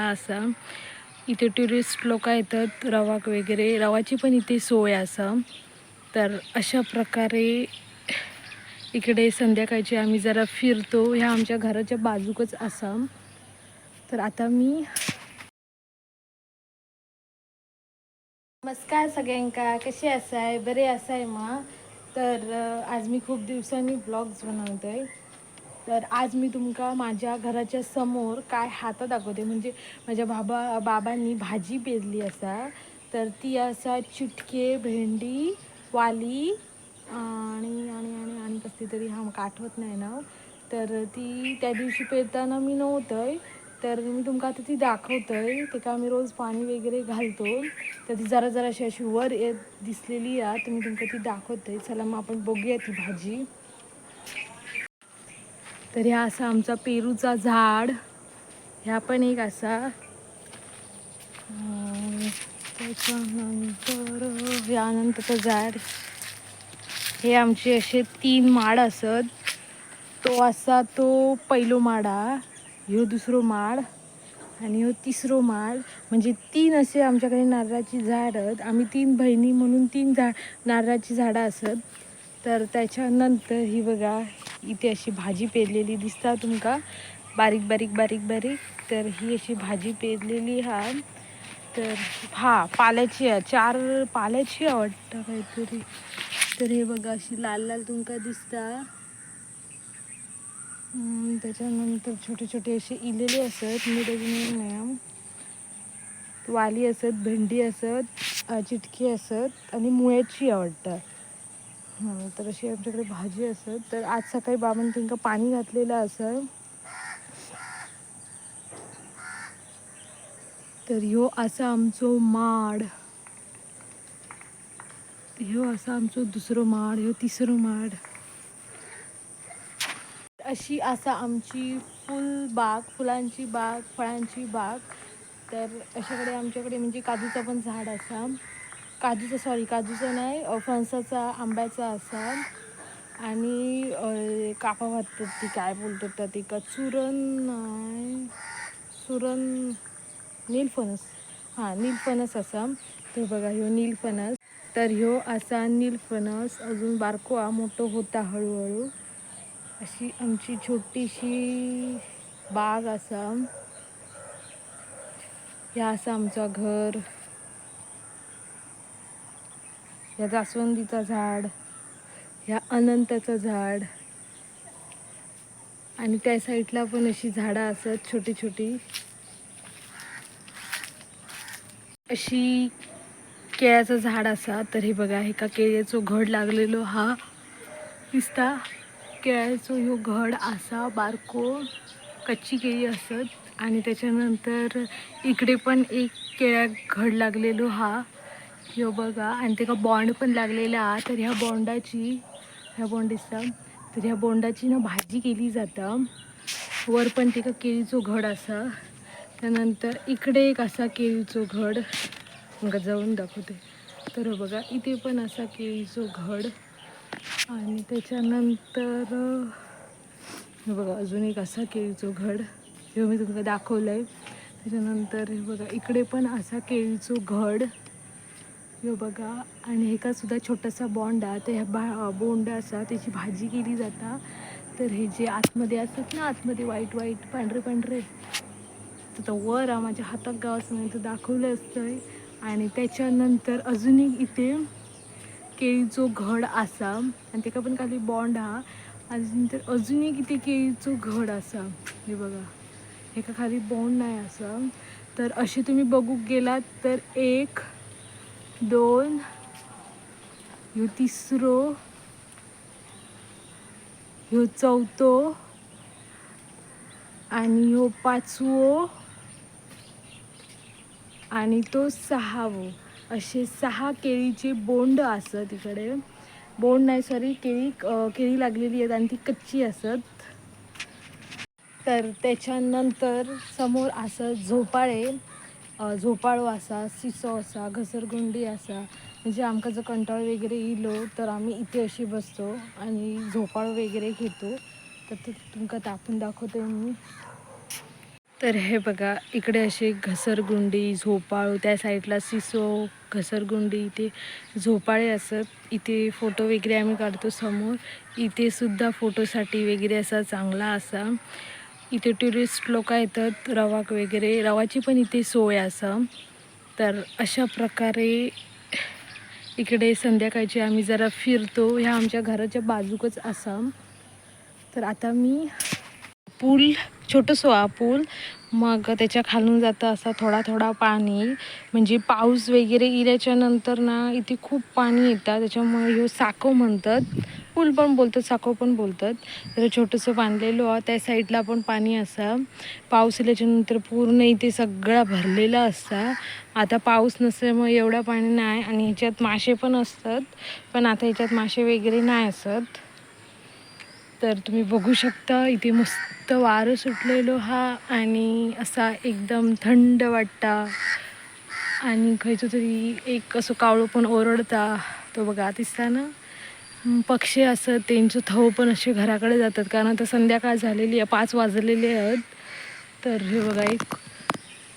असा. इथे टुरिस्ट लोक येतात रवाक वगैरे. रवाची पण इथे सोय असा. तर अशा प्रकारे इकडे संध्याकाळची आम्ही जरा फिरतो. ह्या आमच्या घराच्या बाजूकच असा. तर आता मी नमस्कार सगळ्यांका. कसे असाय? बरे असाय मा तर आज मी खूप दिवसांनी ब्लॉग्स बनवतोय. तर आज मी तुमका माझ्या घराच्या समोर काय हातात दाखवते. म्हणजे माझ्या बाबा बाबांनी भाजी पेरली असा. तर ती असा चिटके भेंडी वाली आणि आणि आणि आणि कसली तरी हा आठवत नाही ना. तर ती त्या दिवशी पेरताना मी नव्हतंय. तर मी तुमका आता ती दाखवतंय. ते का आम्ही रोज पाणी वगैरे घालतो. तर ती जरा जरा अशी अशी वर येत दिसलेली आहे. तर मी तुमका ती दाखवतंय. चला मग आपण बघूया ती भाजी. तर ह्या असा आमचा पेरूचा झाड ह्या पण एक असा. त्याच्यानंतर यानंतरचं अनंतचं झाड. हे आमचे असे तीन माड असत. तो असा तो पहिलो माडा ह्यो दुसरो माड आणि ह्यो तिसरो माड. म्हणजे तीन असे आमच्याकडे नारळाची झाड आहेत. आम्ही तीन बहिणी म्हणून तीन झाड नारळाची झाडं असत. तर त्याच्यानंतर ही बघा इथे अशी भाजी पेरलेली दिसता तुमका. बारीक बारीक बारीक बारीक. तर ही अशी भाजी पेरलेली हा. तर हा पाल्याची आहे. चार पाल्याची आवडटा काहीतरी. तर हे बघा अशी लाल लाल तुमका दिसता. त्याच्यानंतर छोटे छोटे असे इलेले असत मी मॅम. वाली असत भेंडी असत चिटकी असत आणि मुळ्याची आवडतात तर अशी आमच्याकडे भाजी असत तर आज सकाळी बाबांनी त्यांना पाणी घातलेलं असं तर ह्यो असा आमचो माड. ह्यो असा आमचो दुसरो माड ह्यो तिसरो माड. अशी असा आमची फुल बाग फुलांची बाग फळांची बाग. तर अशाकडे आमच्याकडे म्हणजे काजूचा पण झाड असा. काजूचा सॉरी काजूचा नाही फणसाचा आंब्याचा असा. आणि कापा वाटतात ती काय बोलतात त्या ती का चुरण नाही सुरण नीलफणस हां नीलफणस असा. तर बघा ह्यो नीलफणस तर ह्यो असा नीलफणस अजून बारको हा मोठं होता हळूहळू. अशी आमची छोटीशी बाग असा. ह्या असा आमचा घर. ह्या जास्वंदीचा झाड ह्या अनंताचं झाड. आणि त्या साईडला पण अशी झाडं असत छोटी छोटी अशी केळ्याचं झाड असा तर हे बघा हे का केळ्याचो घड लागलेलो हा दिसता. केळ्याचो ह्यो घड असा बारको कच्ची केळी असत. आणि त्याच्यानंतर इकडे पण एक केळ्या घड लागलेलो हा. ह्यो बघा. आणि त्याका बॉन्ड पण लागलेला. हा तर ह्या बॉन्डाची ह्या बॉन्ड दिसता. तर ह्या बॉन्डाची ना भाजी केली जाता. वर पण तिका केळीचो घड असा. त्यानंतर इकडे एक असा केळीचो घड. मग जाऊन दाखवते. तर बघा इथे पण असा केळीचो घड. आणि त्याच्यानंतर हे बघा अजून एक असा केळीचो घड. हे मी तुमका दाखवलं आहे त्याच्यानंतर हे बघा इकडे पण असा केळीचो घड. ह्यो बघा आणि हेका सुद्धा छोटासा बॉन्ड आहे. ते ह्या बा बोंड असा त्याची भाजी केली जाता. तर हे जे आतमध्ये असतात ना आतमध्ये व्हाईट व्हाईट पांढरे पांढरे तर तो वर आ माझ्या हातात गावाचं नाही तर दाखवलं असतं आणि त्याच्यानंतर अजूनही इथे केळीचो घड असा. आणि तेका पण खाली बॉन्ड हा. आणि तर अजून एक इथे केळीचो घड असा. हे बघा एका खाली बॉन्ड नाही असं. तर असे तुम्ही बघू गेलात तर एक दोन ह्यो तिसरो ह्यो चौथो आणि ह्यो पाचवो आणि तो सहावो. असे सहा केळीचे बोंड असत इकडे. बोंड नाही सॉरी केळी केळी लागलेली आहेत आणि ती कच्ची असत. तर त्याच्यानंतर समोर असं झोपाळे. झोपाळो असा सिसो असा घसरगुंडी असा. म्हणजे आमका जर कंटाळ वगैरे इलो तर आम्ही इथे अशी बसतो आणि झोपाळ वगैरे घेतो. तर ते तुमका तापून दाखवते मी. तर हे बघा इकडे असे घसरगुंडी झोपाळू त्या साईडला सिसो घसरगुंडी इथे झोपाळे असत. इथे फोटो वगैरे आम्ही काढतो समोर. इथे सुद्धा फोटोसाठी वगैरे असा चांगला असा. इथे टुरिस्ट लोक येतात रवाक वगैरे. रवाची पण इथे सोय असा. तर अशा प्रकारे इकडे संध्याकाळची आम्ही जरा फिरतो. ह्या आमच्या घराच्या बाजूकच असा. तर आता मी पूल छोटंसो हा पूल. मग त्याच्या खालून जातं असा थोडा थोडा पाणी. म्हणजे पाऊस वगैरे गेल्याच्यानंतर ना इथे खूप पाणी येतं. त्याच्यामुळे ह्यो साको म्हणतात. पूल पण बोलतात साको पण बोलतात. तर छोटंसं बांधलेलो आहे त्या साईडला पण पाणी असा. पाऊस आल्याच्यानंतर पूर्ण इथे सगळा भरलेला असता आता पाऊस नसल्यामुळे एवढा पाणी नाही आणि ह्याच्यात मासे पण असतात पण आता ह्याच्यात मासे वगैरे नाही असत. तर तुम्ही बघू शकता इथे मस्त वारं सुटलेलो हा आणि असा एकदम थंड वाटता. आणि खयचं तरी एक असं कावळं पण ओरडता. तो बघा दिसता ना? पक्षी असं त्यांचं थव पण असे घराकडे जातात. कारण आता संध्याकाळ झालेली आहे पाच वाजलेले आहेत. तर हे बघा एक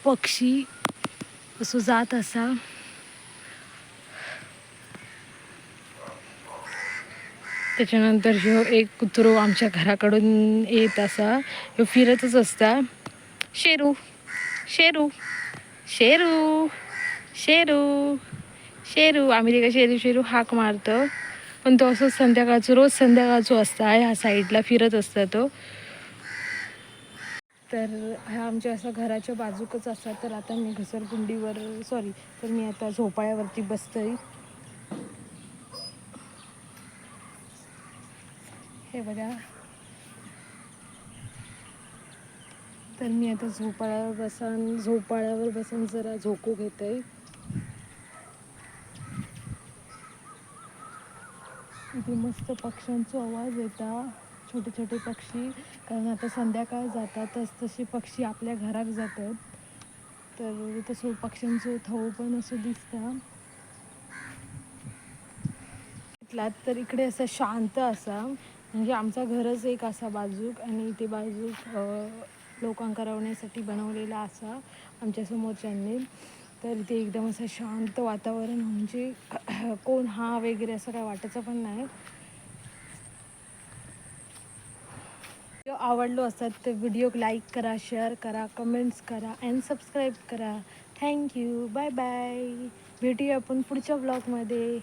पक्षी असं जात असा. त्याच्यानंतर ह्यो एक कुत्रो आमच्या घराकडून येत असा. ह्यो फिरतच असता. शेरू शेरू शेरू शेरू शेरू. आम्ही तिका शेरू शेरू हाक मारतो. पण तो असं संध्याकाळचं रोज संध्याकाळचं असता. ह्या साईडला फिरत असता तो. तर हा आमच्या असं घराच्या बाजूकच असतात तर आता मी घसरगुंडीवर सॉरी तर मी आता झोपाळ्यावरती बसतोय. हे बघा. तर मी आता झोपाळ्यावर बसन झोपाळ्यावर बसून जरा झोकू घेते इथे मस्त पक्ष्यांचो आवाज येता. छोटे छोटे पक्षी. कारण आता संध्याकाळ जातात तस तसे पक्षी आपल्या घरात जातात. तर तसं पक्ष्यांचं थव पण असं दिसतं. म्हटलात तर इकडे असं शांत असा. म्हणजे आमचा घरच एक असा बाजूक आणि इथे बाजूक लोकांक रवण्यासाठी बनवलेला असा आमच्या समोरच्यांनी. तर ते एकदम असं शांत वातावरण म्हणजे कोण हा वगैरे असं काय वाटायचं पण नाही. व्हिडिओ आवडलो असतात तर व्हिडिओ लाईक करा शेअर करा कमेंट्स करा अँड सबस्क्राईब करा. थँक्यू बाय बाय भेटूया आपण पुढच्या ब्लॉगमध्ये